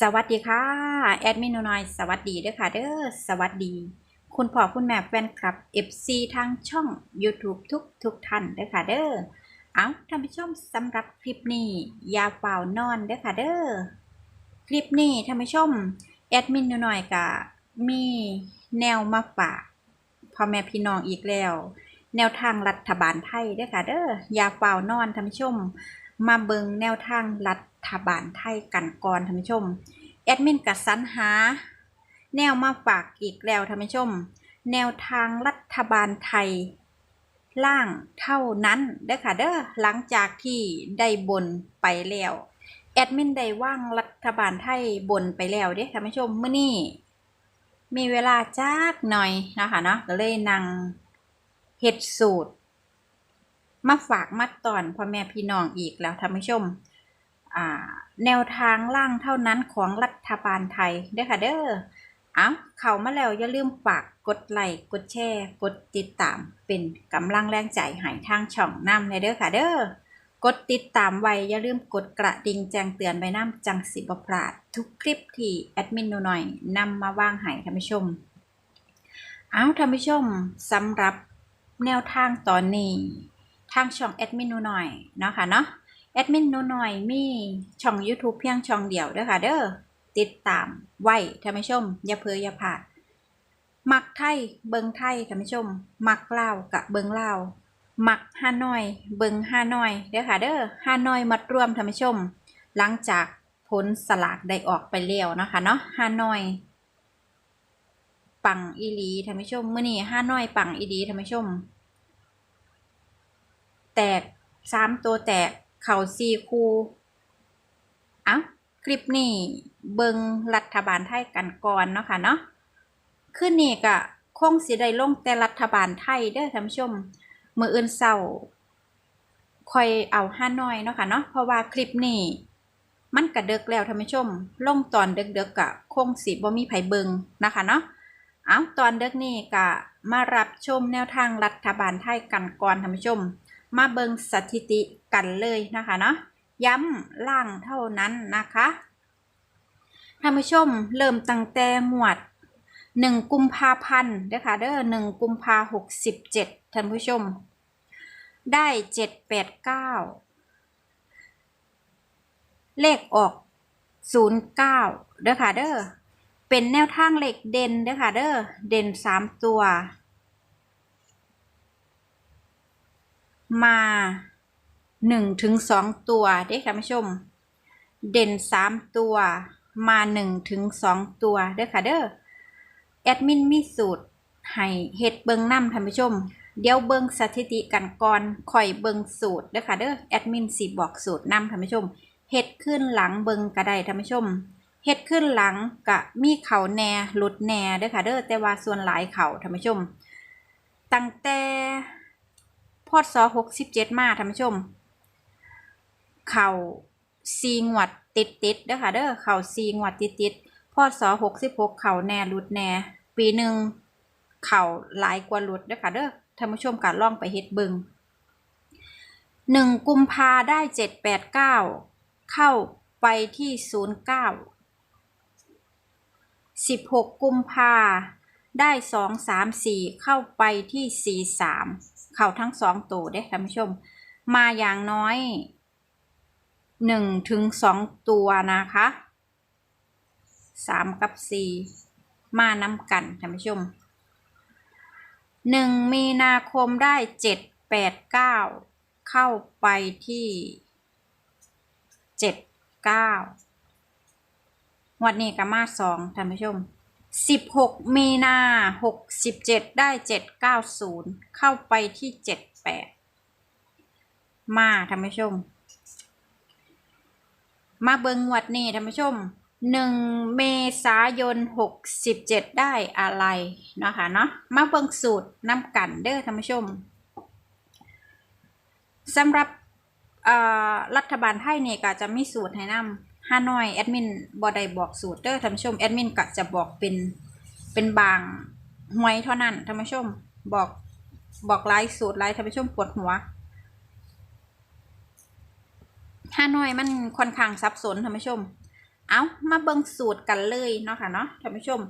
สวัสดีค่ะ แอดมินน้อย สวัสดีเด้อค่ะเด้อสวัสดี คุณพ่อคุณแม่แฟนคลับ FC ทางช่อง YouTube ทุกทุกท่านเด้อค่ะเด้อเอาท่านผู้ชมสำหรับคลิปนี้ยาเป่านอนเด้อค่ะเด้อคลิปนี้ท่านผู้ชม แอดมินน้อยก็มีแนวมาฝากพ่อแม่พี่น้องอีกแล้ว แนวทางรัฐบาลไทยเด้อค่ะเด้ออยาเป่านอนท่านผู้ชม มาเบิงแนวทางรัฐ ฐบาลไทยกันก่อนท่านผู้ชม แอดมินกัดสรรหา แนวมาฝากอีกแล้วท่านผู้ชม แนวทางรัฐบาลไทย ล่างเท่านั้นเด้อค่ะเด้อหลังจากที่ได้บนไปแล้วแอดมินได้ว่างรัฐบาลไทยบนไปแล้วเด้อท่านผู้ชมเมื่อนี้มีเวลาจักหน่อยนะคะเนาะก็เลยนั่งเฮ็ดสูตร มาฝากมาตอนพ่อแม่พี่น้องอีกแล้วท่านผู้ชมอ่า แนวทางล่างเท่านั้นของรัฐบาลไทยเด้อค่ะเด้อเอาเข้ามาแล้วอย่าลืมฝากกดไลค์กดแชร์กดติดตาม เป็นกำลังแรงใจให้ทางช่องนำเลยเด้อค่ะเด้อกดติดตามไว้อย่าลืมกดกระดิ่งแจ้งเตือนไว้น้ำจังสิบพลาด ทุกคลิปที่แอดมินหนูหน่อยนำมาว่างให้ท่านผู้ชม เอาท่านผู้ชมสำหรับแนวทางตอนนี้ ทางช่องแอดมินหนูหน่อยเนาะค่ะเนาะ แอดมินนูหน่อยมีช่อง YouTube เพียงช่องเดียวเด้อค่ะ เด้อติดตามไว้ท่านผู้ชม อย่าเพลออย่าพลาดมักไทยเบิงไทยท่านผู้ชม มักลาวกะเบิงลาวมักฮานอย เบิงฮานอยเด้อค่ะ เด้อฮานอยมัดรวมท่านผู้ชม หลังจากผลสลากได้ออกไปแล้วนะคะเนาะฮานอย ปังอีลีท่านผู้ชมเมื้อนี้ฮานอยปังอีลีท่านผู้ชม แตกสามตัวแตก เขาซีคูอ้าคลิปนี้เบิงรัฐบาลไทยกันก่อนเนาะค่ะเนาะขึ้นนี่ก็คงสิได้ลงแต่รัฐบาลไทยเด้อท่านผู้ชมมืออื่นเศร้าคอยเอาห้าน้อยเนาะค่ะเนาะเพราะว่าคลิปนี้มันกระเดึกแล้วท่านผู้ชมลงตอนเดึกๆกะคงสิบ่มีไผเบิงนะคะเนาะเอาตอนเดึกนี้ก็มารับชมแนวทางรัฐบาลไทยกันก่อนท่านผู้ชม มาเบิงสถิติกันเลยนะคะเนาะย้ำล่างเท่านั้นนะคะท่านผู้ชมเริ่มตั้งแต่งวดหนึ่งกุมภาพันธ์เด้อค่ะเด้อหนึ่งกุมภาหกสิบเจ็ดท่านผู้ชม ได้เจ็ดแปดเก้าเลขออกศูนย์เก้าเด้อค่ะเด้อเป็นแนวทางเลขเด่นเด้อค่ะเด้อเด่นสามตัว มาหนึ่งถึงสองตัวเด้อท่านผู้ชม เด่นสามตัว มาหนึ่งถึงสองตัวเด้อค่ะเด้อแอดมินมีสูตรให้เฮ็ดเบิงน้ำท่านผู้ชม เดี๋ยวเบิงสถิติกันก่อนค่อยเบิงสูตรเด้อค่ะเด้อแอดมินสิบอกสูตรน้ำท่านผู้ชมเฮ็ดขึ้นหลังเบิงก็ได้ท่านผู้ชมเฮ็ดขึ้นหลังกะมีเข่าแหน่หลุดแหน่เด้อค่ะเด้อแต่ว่าส่วนหลายเข่าท่านผู้ชม ตั้งแต่ พศหกสิบเจ็ดมาท่านผู้ชม เข่าซีงวดติดติดเด้อค่ะเด้อเข่าซีงวดติดติดๆพศหกสิบหกเข่าแน่หลุดแน่ ปีหนึ่งเข่าหลายกว่าหลุดเด้อค่ะเด้อท่านผู้ชมการล่องไปเฮ็ดเบิงหนึ่งกุมภาได้เจ็ดแปดเก้าเข้าไปที่ศูนย์เก้าสิบหกกุมภาได้สองสามสี่เข้าไปที่สี่สาม เข่าทั้งสองตัวเด้ท่านผู้ชม มาอย่างน้อยหนึ่งถึงสองตัวนะคะสามกับสี่มานำกันท่านผู้ชมหนึ่งมีนาคมได้เจ็ดแปดเก้าเข้าไปที่เจ็ดเก้าวันนี้ก็มาสองท่านผู้ชม สิบหกมีนาหกสิบเจ็ดได้เจ็ดเก้าศูนย์เข้าไปที่เจ็ดแปดมาท่านผู้ชม มาเบิงงวดนี้ท่านผู้ชมหนึ่งเมษายนหกสิบเจ็ดได้อะไรเนาะค่ะเนาะมาเบิงสูตรน้ำกันเด้อท่านผู้ชมสำหรับอ่อรัฐบาลไทยเนี่ยก็จะมีสูตรให้นำ ฮานอยแอดมินบอได้บอกสูตรเด้อท่านผู้ชมแอดมินก็จะบอกเป็นเป็นบางหวยเท่านั้นท่านผู้ชมบอกบอกไลฟ์สูตรไลฟ์ท่านผู้ชมปวดหัวฮานอยมันค่อนข้างซับซ้อนท่านผู้ชม เอามาเบิ่งสูตรกันเลยเนาะค่ะเนาะท่านผู้ชม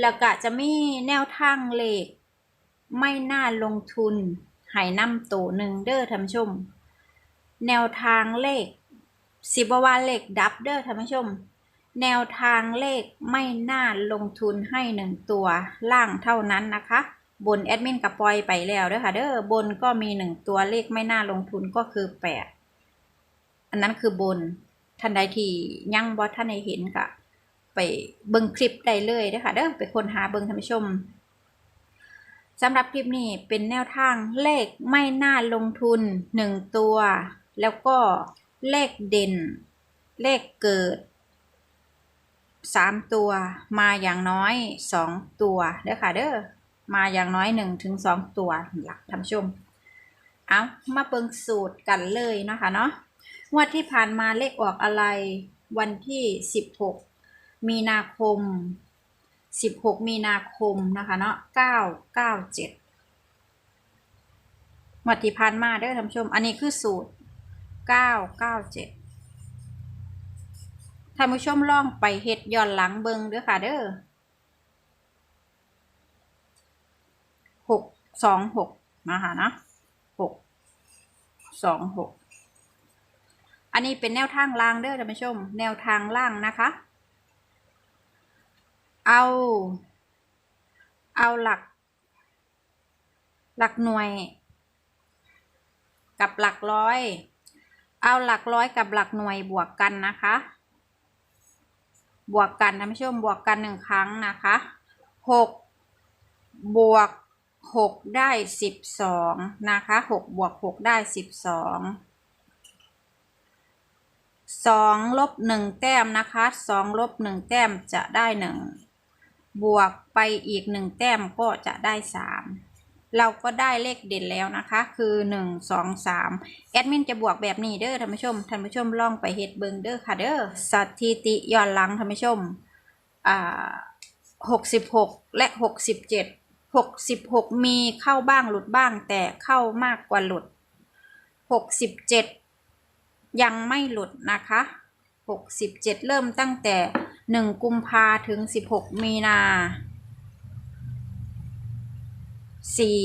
แล้วก็จะมีแนวทางเลขไม่น่าลงทุนให้นำตัวหนึ่งเด้อท่านผู้ชม แนวทางเลข สิบวาเลขดับเด้อท่านผู้ชม แนวทางเลขไม่น่าลงทุนให้หนึ่งตัวล่างเท่านั้นนะคะ บนแอดมินกับปอยไปแล้วเด้อค่ะเด้อบนก็มีหนึ่งตัวเลขไม่น่าลงทุนก็คือแปดอันนั้นคือบนท่านใดที่ยังบอท่านใดเห็นก็ไปเบิ่งคลิปได้เลยเด้อค่ะเด้อไปค้นหาเบิ่งท่านผู้ชมสำหรับคลิปนี้เป็นแนวทางเลขไม่น่าลงทุนหนึ่งตัว แล้วก็ เลขเด่น เลขเกิดสามตัวมาอย่างน้อยสองตัวเด้อค่ะเด้อมาอย่างน้อยหนึ่งถึงสองตัวหลักท่านชม เอามาเปิงสูตรกันเลยนะคะเนาะงวดที่ผ่านมาเลขออกอะไรวันที่สิบหกมีนาคมสิบหกมีนาคมนะคะเนาะเก้าเก้าเจ็ดงวดที่ผ่านมาเด้อท่านชม อันนี้คือสูตร เก้าเก้าเจ็ดท่านผู้ชมลองไปเฮ็ดย้อนหลังเบิงเด้อค่ะเด้อหกสองหกนะคะนะหกสองหกอันนี้เป็นแนวทางล่างเด้อท่านผู้ชม แนวทางล่างนะคะ เอา เอาหลัก หลักหน่วย กับหลักร้อย เอาหลักร้อยกับหลักหน่วยบวกกันนะคะ บวกกันท่านผู้ชมบวกกันหนึ่งครั้งนะคะหกบวกหกได้สิบสองนะคะหกบวกหกได้สิบสองสองลบหนึ่งแต้มนะคะสองลบหนึ่งแต้มจะได้หนึ่งบวกไปอีกหนึ่งแต้มก็จะได้สาม เราก็ได้เลขเด่นแล้วนะคะ คือหนึ่งสองสามแอดมินจะบวกแบบนี้เด้อท่านผู้ชม ท่านผู้ชมลองไปเฮ็ดเบิงเด้อค่ะเด้อ สถิติย้อนหลังท่านผู้ชม อ่าหกสิบหกและหกสิบเจ็ดหกสิบหกมีเข้าบ้างหลุดบ้างแต่เข้ามากกว่าหลุดหกสิบเจ็ดยังไม่หลุดนะคะหกสิบเจ็ดเริ่มตั้งแต่หนึ่งกุมภาถึงสิบหกมีนา สี่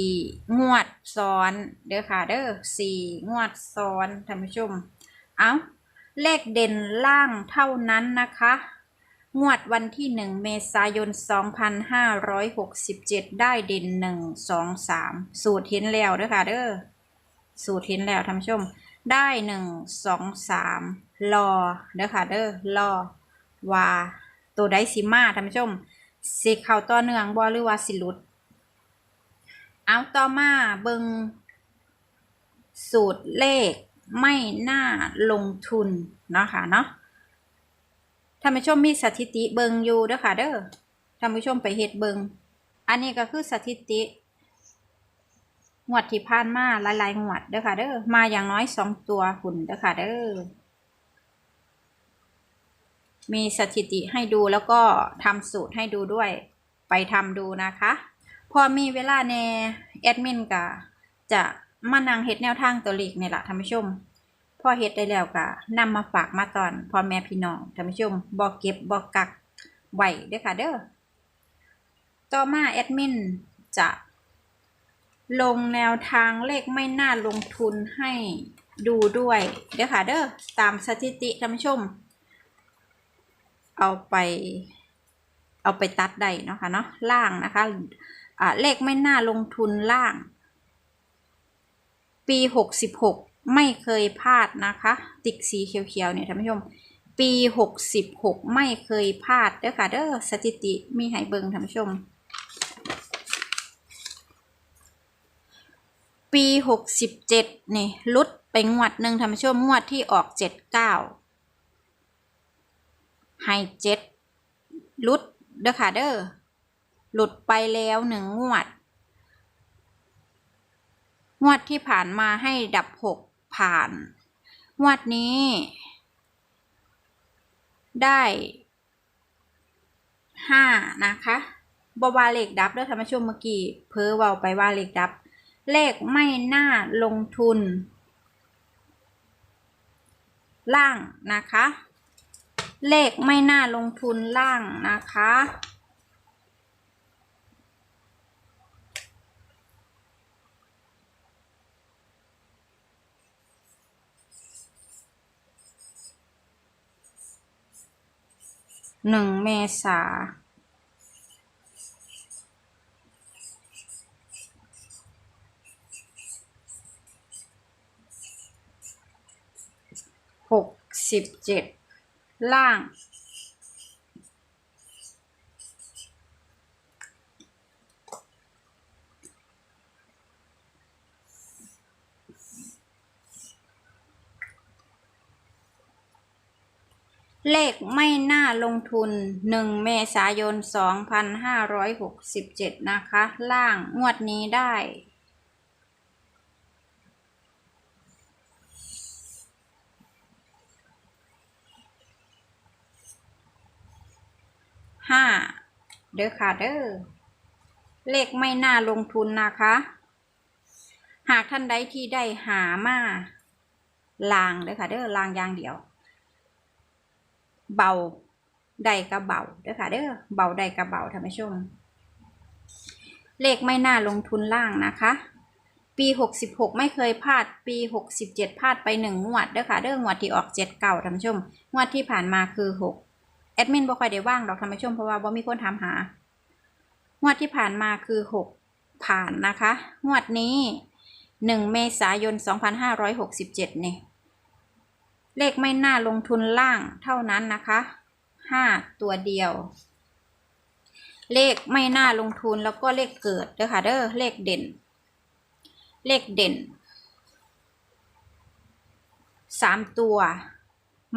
งวดซ้อนเด้อค่ะเด้อสี่งวดซ้อนท่านผู้ชม เอาเลขเด่นล่างเท่านั้นนะคะ งวดวันที่หนึ่งเมษายน 2567 ได้เด่นหนึ่งสองสามสูตรเห็นแล้วเด้อค่ะเด้อสูตรเห็นแล้วท่านผู้ชม ได้หนึ่งสองสามรอเด้อค่ะเด้อรอว่าตัวไดซิมาท่านผู้ชมสิเข้าต่อเนื่องบ่หรือว่าสิลุด เอาต่อมาเบิงสูตรเลขไม่น่าลงทุนเนาะค่ะเนาะท่านผู้ชมมีสถิติเบิงอยู่เด้อค่ะเด้อท่านผู้ชมไปเฮ็ดเบิงอันนี้ก็คือสถิติงวดที่ผ่านมาหลายๆงวดเด้อค่ะเด้อมาอย่างน้อยสองตัวหุ่นเด้อค่ะเด้อมีสถิติให้ดูแล้วก็ทำสูตรให้ดูด้วย ไปทำดูนะคะ พอมีเวลาในแอดมินก็จะมานั่งเฮ็ดแนวทางตัวเลขนี่แหละท่านผู้ชมพอเฮ็ดได้แล้วก็นำมาฝากมาตอนพ่อแม่พี่น้องท่านผู้ชมบ่เก็บบ่กักไว้เด้อค่ะเด้อต่อมาแอดมินจะลงแนวทางเลขไม่น่าลงทุนให้ดูด้วยเด้อค่ะเด้อตามสถิติท่านผู้ชม เอาไป เอาไปตัดได้เนาะค่ะเนาะล่างนะคะ เลขไม่น่าลงทุนล่าง ปีหกสิบหกไม่เคยพลาดนะคะ ติ๊กสีเขียวๆเนี่ยท่านผู้ชม ปีหกสิบหกไม่เคยพลาดเด้อค่ะเด้อสถิติมีให้เบิงท่านผู้ชม ปีหกสิบเจ็ดนี่ลุดไปงวดหนึ่งท่านผู้ชมงวดที่ออกเจ็ดเก้าให้เจ็ดลุดเด้อค่ะเด้อ หลุดไปแล้วหนึ่งงวด งวดที่ผ่านมาให้ดับหกผ่าน งวดนี้ ได้ห้านะคะบวาเลขดับเด้อท่านผู้ชมเมื่อกี้เพ้อเวาไปว่าเลขดับ เลขไม่น่าลงทุน ล่างนะคะ เลขไม่น่าลงทุนล่างนะคะ หนึ่งเมษาหกสิบเจ็ดล่าง เลขไม่น่าลงทุนหนึ่งเมษายนสองพันห้าร้อยหกสิบเจ็ดนะคะ ล่างงวดนี้ได้ ห้า เด้อค่ะเด้อ เลขไม่น่าลงทุนนะคะ หากท่านใดที่ได้หามา ลางเด้อค่ะเด้อ ลางอย่างเดียว เบาใดกระเบาเด้อค่ะเด้อเบาใดกระเบาท่านผู้ชม เลขไม่น่าลงทุนล่างนะคะ ปีหกสิบหกไม่เคยพลาด ปีหกสิบเจ็ดพลาดไปหนึ่งงวดเด้อค่ะเด้องวดที่ออกเจ็ดเก่าท่านผู้ชมงวดที่ผ่านมาคือหกแอดมินบ่ค่อยได้ว่างดอกท่านผู้ชมเพราะว่าบ่มีคนถามหางวดที่ผ่านมาคือหกผ่านนะคะ งวดนี้หนึ่งเมษายนสองพัน เลขไม่น่าลงทุนล่างเท่านั้นนะคะห้าตัวเดียว เลขไม่น่าลงทุนแล้วก็เลขเกิดเด้อค่ะเด้อเลขเด่น เลขเด่นสามตัว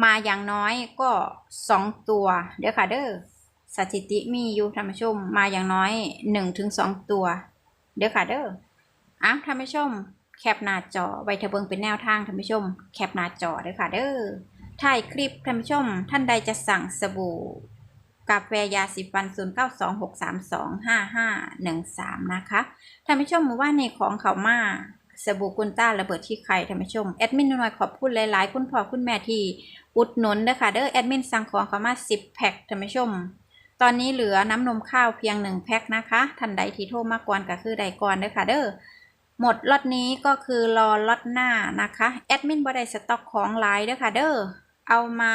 มาอย่างน้อยก็สองตัวเด้อค่ะเด้อสถิติมีอยู่ท่านผู้ชมมาอย่างน้อยหนึ่งถึงสองตัว เด้อค่ะเด้ออะท่านผู้ชม แคปหน้าจอไว้เถอะเบิงเป็นแนวทางท่านผู้ชม แคปหน้าจอเด้อค่ะเด้อถ่ายคลิปท่านผู้ชม ท่านใดจะสั่งสบู่กาแฟยาสีฟัน 0 9 2 6 3 2 5 5 1 3 นะคะท่านผู้ชมมือว่าในของเขามาสบู่กุนต้าระเบิดที่ไข่ท่านผู้ชมแอดมินหน่อยขอบคุณหลายๆ คุณพ่อคุณแม่ที่อุดหนุนเด้อค่ะเด้อแอดมินสั่งของเขามา 10 แพ็คท่านผู้ชม ตอนนี้เหลือน้ำนมข้าวเพียง 1 แพ็คนะคะ ท่านใดที่โทรมาก่อนก็คือใดก่อนเด้อค่ะเด้อ หมดล็อตนี้ก็คือรอล็อตหน้านะคะแอดมินบ่ได้สต็อกของหลายเด้อค่ะเด้อเอามา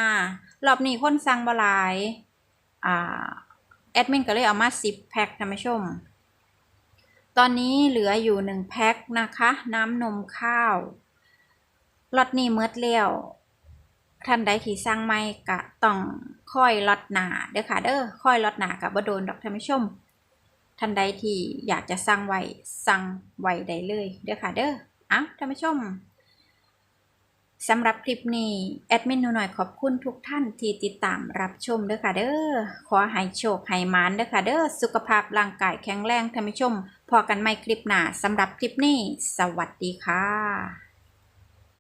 รอบนี้คนสั่งบ่หลายอ่าแอดมินก็เลยเอามา 10 แพ็คท่านผู้ชม ตอนนี้เหลืออยู่ 1 แพ็คนะคะ น้ำนมข้าวล็อตนี้เมดแล้วท่านใดที่สั่งไม่ก็ต้องค่อยล็อตหนาเด้อค่ะเด้อค่อยล็อตหนากับบ่โดนดอกท่านผู้ชม ท่านใดที่อยากจะสั่งไว้สั่งไว้ได้เลยเด้อค่ะเด้อเอ้าท่านผู้ชมสำหรับคลิปนี้ แอดมินหนูหน่อยขอบคุณทุกท่านที่ติดตามรับชมเด้อค่ะเด้อขอให้โชคให้มานเด้อค่ะเด้อสุขภาพร่างกายแข็งแรงท่านผู้ชม พอกันใหม่คลิปหน้าสำหรับคลิปนี้ สวัสดีค่ะ